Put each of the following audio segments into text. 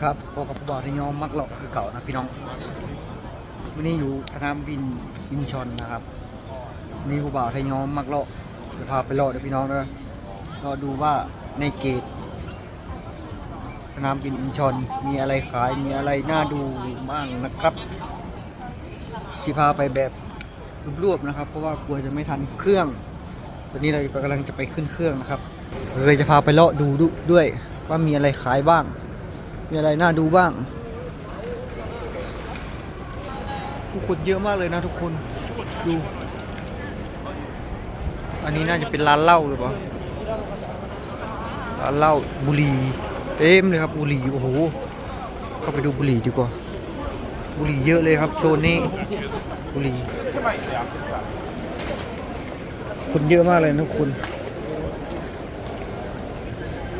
ครับพบกับผู้บ่าวที่ยอมมักเลาะคือเก่านะพี่น้องวันนี้อยู่สนามบินอินชอนนะครับนี่ผู้บ่าวที่ยอมมักเลาะจะพาไปเลาะเดี๋ยวพี่น้องเด้อรอดูว่าในเกต สนามบินอินชอนมีอะไรขายมีอะไรน่าดูบ้างนะครับสิพาไปแบบรวบๆนะครับ เพราะว่ากลัวจะไม่ทันเครื่อง ตอนนี้เรากำลังจะไปขึ้นเครื่องนะครับเลยจะพาไปเลาะดูด้วยว่ามีอะไรขายบ้าง มีอะไรน่าดูบ้าง ผู้คนเยอะมากเลยนะทุกคน ดู อันนี้น่าจะเป็นร้านเหล้าหรือเปล่า ร้านเหล้าบุหรี่เต็มเลยครับบุหรี่โอ้โห เข้าไปดูบุหรี่ดีกว่า บุหรี่เยอะเลยครับโซนนี้ บุหรี่คนเยอะมากเลยนะทุกคน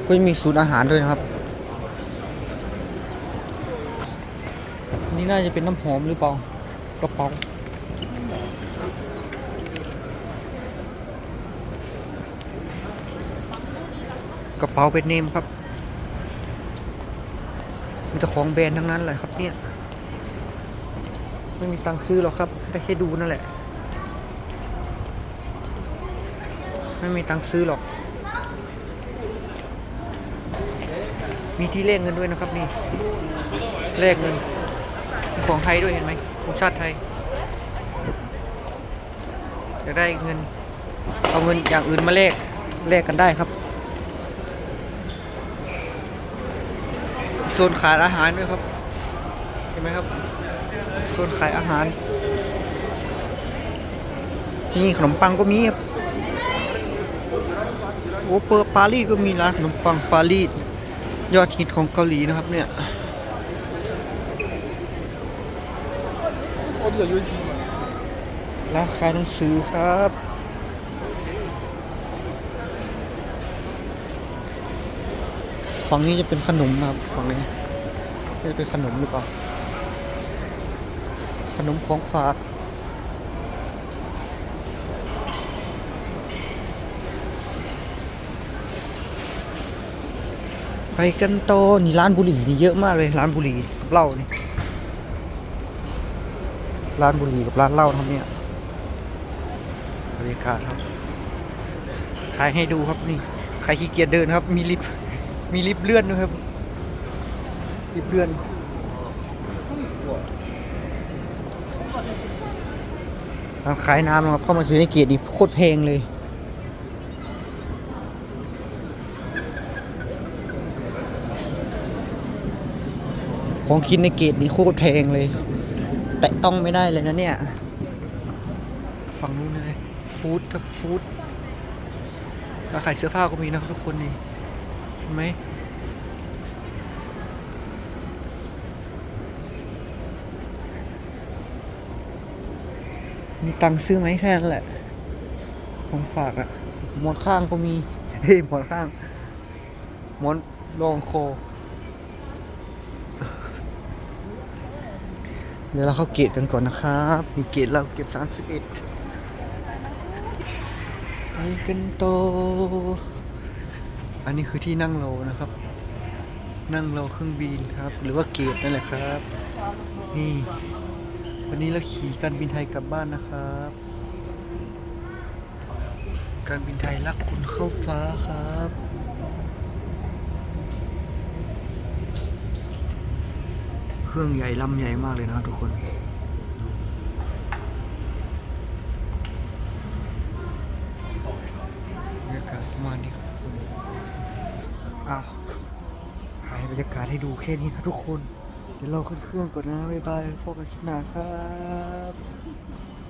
ก็มีศูนย์อาหารด้วยนะครับ นี่น่าจะเป็นน้ำหอมหรือเปล่ากระเป๋ากระเป๋าเป็นเนมครับ มีแต่ของแบรนด์ทั้งนั้นเลยครับเนี่ย ไม่มีตังค์ซื้อหรอกครับ ได้แค่ดูนั่นแหละ ไม่มีตังค์ซื้อหรอก มีที่แลกเงินด้วยนะครับนี่ แลกเงิน ของไทยด้วยเห็นไหมของชาติไทยจะได้เงิน เอาเงินอย่างอื่นมาแลกแลกกันได้ครับโซนขายอาหารด้วยครับ เห็นไหมครับโซนขายอาหาร นี่ขนมปังก็มีครับโอ้เปิดปารีสก็มีร้านขนมปังปารีสยอดฮิตของเกาหลีนะครับเนี่ย อดีโอยูทีร้านขายหนังสือครับ ฝั่งนี้จะเป็นขนมครับฝั่งนี้จะเป็นขนมหรือเปล่า ขนมของฝากไปกันโตนี่ร้านบุหรี่นี่เยอะมากเลยร้านบุหรี่กับเหล้านี่ ร้านบุหรี่กับร้านเหล้าครับเนี่ยบรรยากาศครับถ่ายให้ดูครับนี่ ใครขี้เกียจเดินครับ มีลิฟต์มีลิฟต์เลื่อนด้วยครับ ลิฟต์เลื่อนร้านขายน้ำนะครับ เข้ามาซื้อในเกียรตินี่โคตรแพงเลยของกินในเกตนี่โคตรแพงเลย แต่ต้องไม่ได้เลยนะเนี่ย ฝั่งนู้นเลยฟู้ดครับฟู้ดราขายเสื้อผ้าก็มีนะครับทุกคนนี่เห็นไหมมีตังค์ซื้อไหมแค่นั้นแหละ ของฝากอะหมอนข้างก็มี เฮ้ยหมอนข้างหมอนรองคอ เดี๋ยวเราเข้าเกตกันก่อนนะครับ มีเกตเราเกตสามสิบเอ็ดไปกันโต อันนี้คือที่นั่งเรานะครับ นั่งเราเครื่องบินครับ หรือว่าเกตนั่นแหละครับ นี่ วันนี้เราขี่การบินไทยกลับบ้านนะครับ การบินไทยรักคุณเข้าฟ้าครับ เครื่องใหญ่ลำใหญ่มากเลยนะครับทุกคนบรรยากาศประมาณนี้ครับทุกคนอ้าวหายบรรยากาศให้ดูแค่นี้นะทุกคน เดี๋ยวเราขึ้นเครื่องก่อนนะ บ๊ายบายพบกันคลิปหน้าครับ